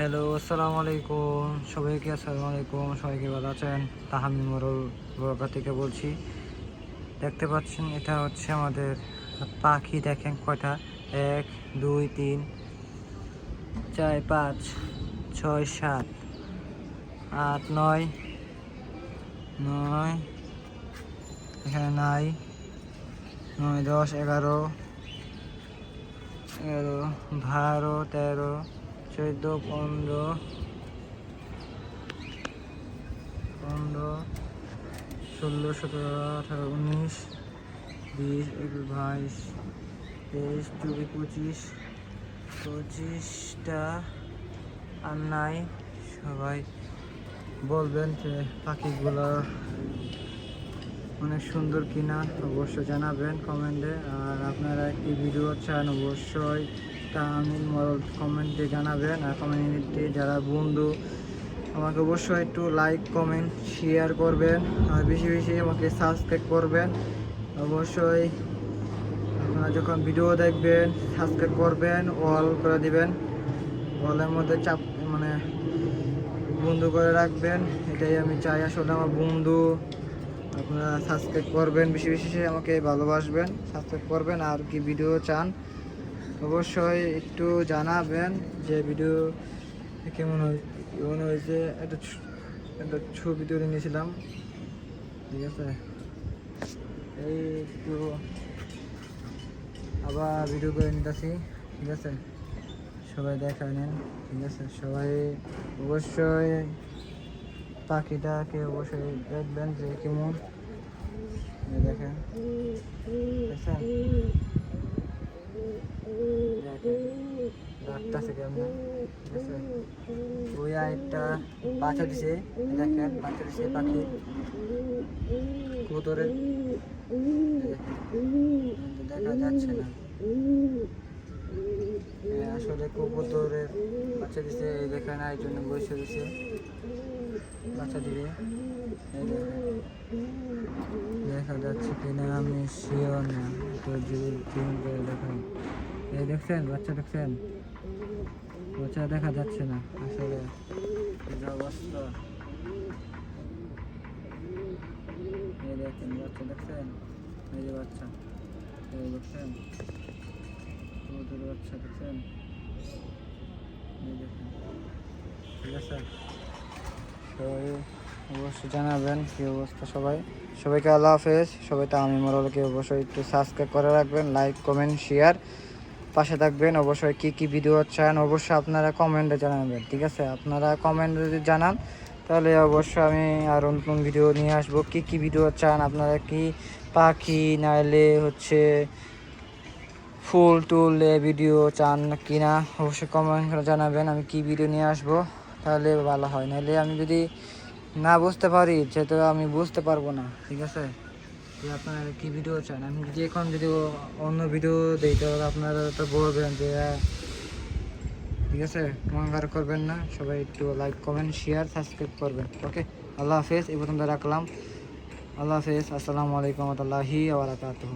Hello আসসালামু আলাইকুম সবাইকে আসসালামু আলাইকুম সবাইকে ভালো আছেন? তাহামি মরল বরকা থেকে বলছি, দেখতে পাচ্ছেন, এটা হচ্ছে আমাদের পাখি, দেখেন কয়টা? এক, দুই, তিন, চার, পাঁচ, ছয়, সাত, আট, নয় নয়, এখানে নাই, নয়, দশ, এগারো এগারো, বারো, তেরো চোদ্দ, পনেরো পনেরো, ষোলো, সতেরো, আঠারো, উনিশ, বিশ একুশ বাইশ, তেইশ, চব্বিশ, পঁচিশ, পঁচিশটা, আর নাই, সবাই বলবেন যে পাখিগুলো অনেক সুন্দর কিনা, অবশ্যই জানাবেন কমেন্টে, আর আপনারা একটি ভিডিও চান, অবশ্যই তা আমি মরল কমেন্টে জানাবেন আর কমিউনিটি যারা বন্ধু, আমাকে অবশ্যই একটু লাইক কমেন্ট শেয়ার করবেন আর বেশি বেশি আমাকে সাবস্ক্রাইব করবেন। অবশ্যই আপনারা যখন ভিডিও দেখবেন সাবস্ক্রাইব করবেন অল করে দিবেন। অলের মধ্যে চাপ মানে বন্ধু করে রাখবেন, এটাই আমি চাই আসলে আমার বন্ধু। আপনারা সাবস্ক্রাইব করবেন, বেশি বেশি আমাকে ভালোবাসবেন সাবস্ক্রাইব করবেন আর কি ভিডিও চান অবশ্যই একটু জানাবেন যে ভিডিও কেমন কেমন হয়েছে, একটা একটা ছবি তুলে নিয়েছিলাম। ঠিক আছে? এই একটু আবার ভিডিও করে নিতেছি, ঠিক আছে? সবাই দেখা নেন, ঠিক আছে? সবাই অবশ্যই পাখিটাকে অবশ্যই দেখবেন যে কেমন। দেখেন দেখছেন দেখেন আরেকটা বাচ্চা দিছে, এই দেখা যাচ্ছে না। আসলে কবুতরের বাচ্চা দিছে, এই দেখেন আরেকজন বসে দিছে বাচ্চা দিবে দেখা যাচ্ছে কিনা, আমি শিওর না, তো জুম এই দেখছেন, বাচ্চা দেখছেন? বাচ্চা দেখা যাচ্ছে না, আসলে। অবস্থা? এই দেখছেন, বাচ্চা দেখছেন? দেখছেন? ঠিক আছে? সবাই অবশ্যই জানাবেন কি অবস্থা সবাই। সবাইকে আল্লাহ হাফেজ। সবাই তো আমি মরলকে অবশ্যই একটু সাবস্ক্রাইব করে রাখবেন লাইক কমেন্ট শেয়ার পাশে থাকবেন, অবশ্যই কি কি ভিডিও চান অবশ্যই আপনারা কমেন্টে জানাবেন, ঠিক আছে? আপনারা কমেন্টে যদি জানান, তাহলে অবশ্যই আমি আরও নতুন ভিডিও নিয়ে আসব। কি কি ভিডিও চান? আপনারা কি পাখি নাইলে হচ্ছে ফুল টুল ভিডিও চান কি না অবশ্যই কমেন্ট করে জানাবেন, আমি কি ভিডিও নিয়ে আসব? তাহলে ভালো হয়। নাহলে আমি যদি না বুঝতে পারি, সেটা আমি বুঝতে পারব না, ঠিক আছে? যে আপনার কি ভিডিও চান? আমি যদি এখন যদি অন্য ভিডিও দিই তাহলে আপনারা তো বলবেন যে আহ, ঠিক আছে মঙ্গার করবেন না। সবাই একটু লাইক কমেন্ট শেয়ার সাবস্ক্রাইব করবেন। ওকে আল্লাহ হাফেজ এই পর্যন্ত রাখলাম। আল্লাহ হাফেজ আসসালামু আলাইকুম রহমতুল্লাহি আবরাকাতুহ